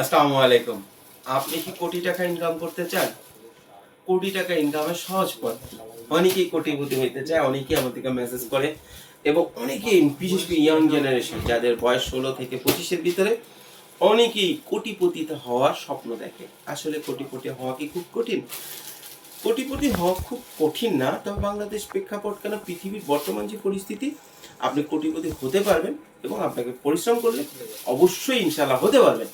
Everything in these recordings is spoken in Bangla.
আসসালামু আলাইকুম আপনি কি কোটি টাকা ইনকাম করতে চান? কোটি টাকা ইনকামের সহজ পথ। অনেকেই কোটিপতি হইতে চায়, অনেকেই মেসেজ করে এবং অনেকেই বিশেষ করে ইয়াং জেনারেশন যাদের বয়স ষোলো থেকে পঁচিশের ভিতরে, অনেকেই কোটিপতি হওয়ার স্বপ্ন দেখে। আসলে কোটিপতি হওয়া কি খুব কঠিন? কোটিপতি হওয়া খুব কঠিন না, তবে বাংলাদেশ প্রেক্ষাপট কেন পৃথিবীর বর্তমান যে পরিস্থিতি আপনি কোটিপতি হতে পারবেন এবং আপনাকে পরিশ্রম করলে অবশ্যই ইনশাল্লাহ হতে পারবেন।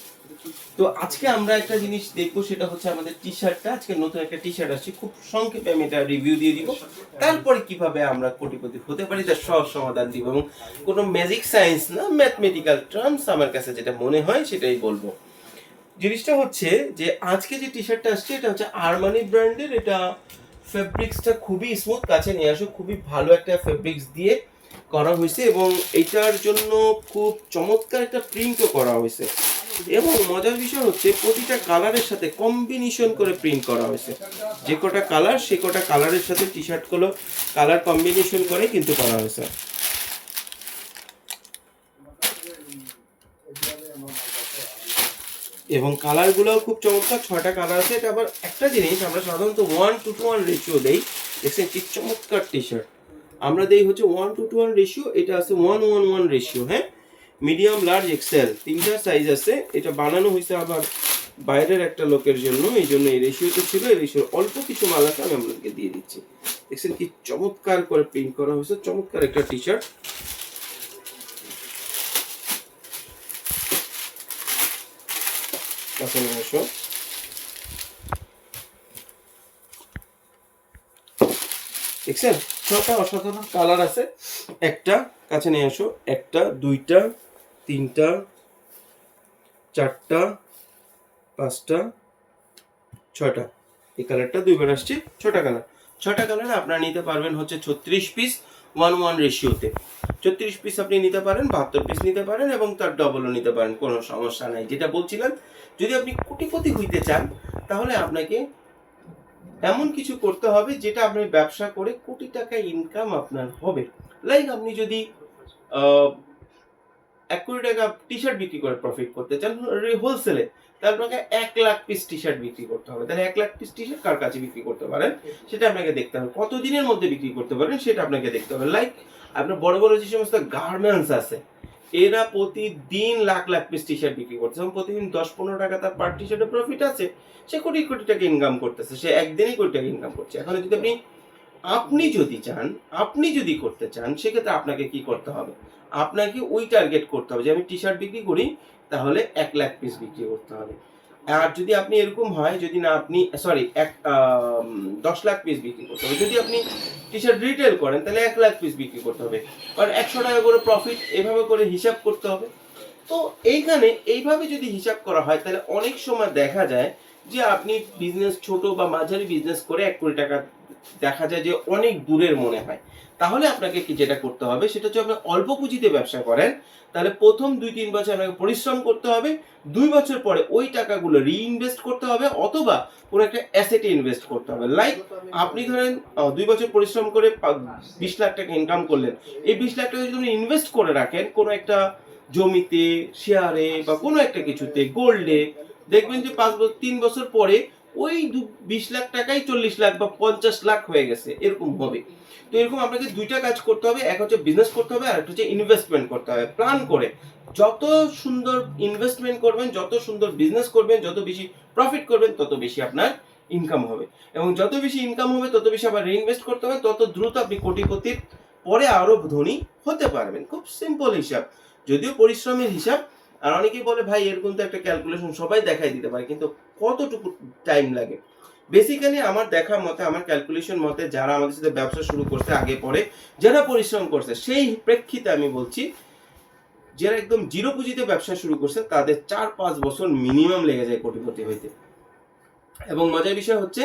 তো আজকে আমরা একটা জিনিস দেখব, সেটা হচ্ছে আমাদের টি শার্টটা আজকে নতুন একটা টি শার্ট আসছে। খুব সংক্ষেপে আমি এটা রিভিউ দিয়ে দিব। তারপরে কীভাবে আমরা কোটিপতি হতে পারি তার সহজ সমাধান দিব। এবং কোনো ম্যাজিক সায়েন্স না ম্যাথমেটিক্যাল টার্মস আমার কাছে যেটা মনে হয়, সেটাই বলব। জিনিসটা হচ্ছে যে, আজকে যে টি শার্টটা আসছে, এটা হচ্ছে আরমানি ব্র্যান্ডের এটা ফেব্রিক্সটা খুবই স্মুথ কাছে নিয়ে আসো। খুবই ভালো একটা ফেব্রিক্স দিয়ে করা হয়েছে এবং এটার জন্য খুব চমৎকার একটা প্রিন্টও করা হয়েছে। এবং মজার বিষয় হচ্ছে প্রতিটা কালারের সাথে কম্বিনেশন করে প্রিন্ট করা হয়েছে। যে কটা কালার সে কটা কালারের সাথে টি শার্টগুলো কালার কম্বিনেশন করে কিন্তু করা হয়েছে। এবং কালারগুলোও খুব চমৎকার, ছয়টা কালার আছে। এটা আবার একটা জিনিস, আমরা সাধারণত one two two one ratio দেই। দেখছেন কি চমৎকার টি শার্ট আমরা দেই হচ্ছে one two two one ratio এটা আছে ওয়ান ওয়ান ওয়ান রেশিও হ্যাঁ? মিডিয়াম লার্জ এক্সেল তিনটা সাইজ আছে, এটা বানানো হয়েছে আবার বাইরের একটা লোকের জন্য, এই জন্য এই রেশিওতে ছিল, এই রেশিও অল্প কিছু মাল আছে, আমি আপনাদেরকে দিয়ে দিচ্ছি। দেখছেন কি চমৎকার করে প্রিন্ট করা হয়েছে, চমৎকার একটা টি শার্ট দেখছেন ছটা অসাধারণ কালার আছে। একটা, কাছে নিয়ে আসো, একটা, দুইটা, তিনটা, চারটা, পাঁচটা ছটা এই কালারটা দুইবার আসছে, ছটা কালার ছটা কালার আপনারা নিতে পারবেন হচ্ছে ছত্রিশ পিস ওয়ান ওয়ান রেশিওতে ছত্রিশ পিস আপনি নিতে পারেন, বাহাত্তর পিস নিতে পারেন এবং তার ডবলও নিতে পারেন, কোনো সমস্যা নাই। যেটা বলছিলাম, যদি আপনি কোটিপতি হইতে চান, তাহলে আপনাকে এমন কিছু করতে হবে যেটা আপনি ব্যবসা করে কোটি টাকা ইনকাম আপনার হবে। লাইক আপনি যদি এক কোটি টাকা টি শার্ট বিক্রি করে প্রফিট করতে চান হোলসেলে তাহলে আপনাকে এক লাখ পিস টি শার্ট বিক্রি করতে হবে। তাহলে এক লাখ পিস টি শার্ট কার কাছে বিক্রি করতে পারেন? সেটা আপনাকে দেখতে হবে। কত দিনের মধ্যে বিক্রি করতে পারেন সেটা আপনাকে দেখতে হবে। লাইক আপনার বড় বড় যে সমস্ত গার্মেন্টস আছে এরা প্রতিদিন lakh lakh piece T shirt বিক্রি করছে এবং প্রতিদিন দশ পনেরো টাকা তার পার টি শার্টে প্রফিট আছে। সে কোটি কোটি টাকা ইনকাম করতেছে, সে একদিনেই কোটি টাকা ইনকাম করছে। এখন যদি আপনি আপনি যদি চান, আপনি যদি করতে চান, সেক্ষেত্রে আপনাকে কি করতে হবে? আপনাকে ওই টার্গেট করতে হবে যে আমি টি শার্ট বিক্রি করি, তাহলে এক লাখ পিস বিক্রি করতে হবে। আর যদি আপনি এরকম হয়, যদি না আপনি সরি এক দশ লাখ পিস বিক্রি করতে হবে। যদি আপনি টি শার্ট রিটেল করেন, তাহলে এক লাখ পিস বিক্রি করতে হবে। কারণ একশো টাকা করে প্রফিট এভাবে করে হিসাব করতে হবে। তো এইখানে এইভাবে যদি হিসাব করা হয়, তাহলে অনেক সময় দেখা যায় যে আপনি বিজনেস ছোট বা মাঝারি বিজনেস করে এক কোটি টাকা দেখা যায় যে অনেক দূরের মনে হয়। তাহলে আপনাকে কি যেটা করতে হবে, সেটা হচ্ছে আপনি অল্প পুঁজিতে ব্যবসা করেন, তাহলে প্রথম দুই তিন বছর আপনাকে পরিশ্রম করতে হবে, দুই বছর পরে ওই টাকাগুলো রিইনভেস্ট করতে হবে, অথবা কোনো একটা অ্যাসেটে ইনভেস্ট করতে হবে। লাইক আপনি ধরেন দুই বছর পরিশ্রম করে বিশ লাখ টাকা ইনকাম করলেন। এই বিশ লাখ টাকা যদি আপনি ইনভেস্ট করে রাখেন, কোনো একটা জমিতে শেয়ারে বা কোনো একটা কিছুতে গোল্ডে দেখবেন যে পাঁচ বছর তিন বছর পরে ওই দু- বিশ লাখ টাকাই চল্লিশ লাখ বা পঞ্চাশ লাখ হয়ে গেছে, এরকম হবে। তো এরকম আপনাকে দুইটা কাজ করতে হবে, এক হচ্ছে বিজনেস করতে হবে আর একটা হচ্ছে ইনভেস্টমেন্ট করতে হবে। প্ল্যান করে। যত সুন্দর ইনভেস্টমেন্ট করবেন, যত সুন্দর বিজনেস করবেন, যত বেশি প্রফিট করবেন, তত বেশি আপনার ইনকাম হবে। এবং যত বেশি ইনকাম হবে, তত বেশি আবার রিইনভেস্ট করতে হবে, তত দ্রুত আপনি কোটিপতির পরে আরও ধনী হতে পারবেন। খুব সিম্পল হিসাব। যদিও পরিশ্রমের হিসাব আর অনেকেই বলে, ভাই, এরকম তো একটা ক্যালকুলেশন সবাই দেখাই দিতে পারে, কিন্তু কতটুকু টাইম লাগে? বেসিক্যালি আমার দেখা মতে, আমার ক্যালকুলেশন মতে, যারা আমাদের সাথে ব্যবসা শুরু করছে, আগে পরে, যারা পরিশ্রম করছে, সেই প্রেক্ষিতে আমি বলছি, যারা একদম জিরো পুঁজিতে ব্যবসা শুরু করছে, তাদের চার পাঁচ বছর মিনিমাম লেগে যায় কোটিপতি হইতে। এবং মজার বিষয় হচ্ছে,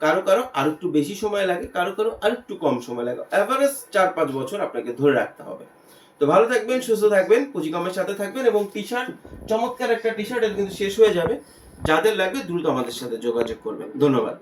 কারও কারও আর একটু বেশি সময় লাগে, কারও কারও আর একটু কম সময় লাগে। অ্যাভারেজ চার পাঁচ বছর আপনাকে ধরে রাখতে হবে। তো ভালো থাকবেন, সুস্থ থাকবেন পুঁজিকমের সাথে থাকবেন এবং টি শার্ট চমৎকার একটা টি শার্ট কিন্তু শেষ হয়ে যাবে। যাদের লাগবে দ্রুত আমাদের সাথে যোগাযোগ করবেন। ধন্যবাদ।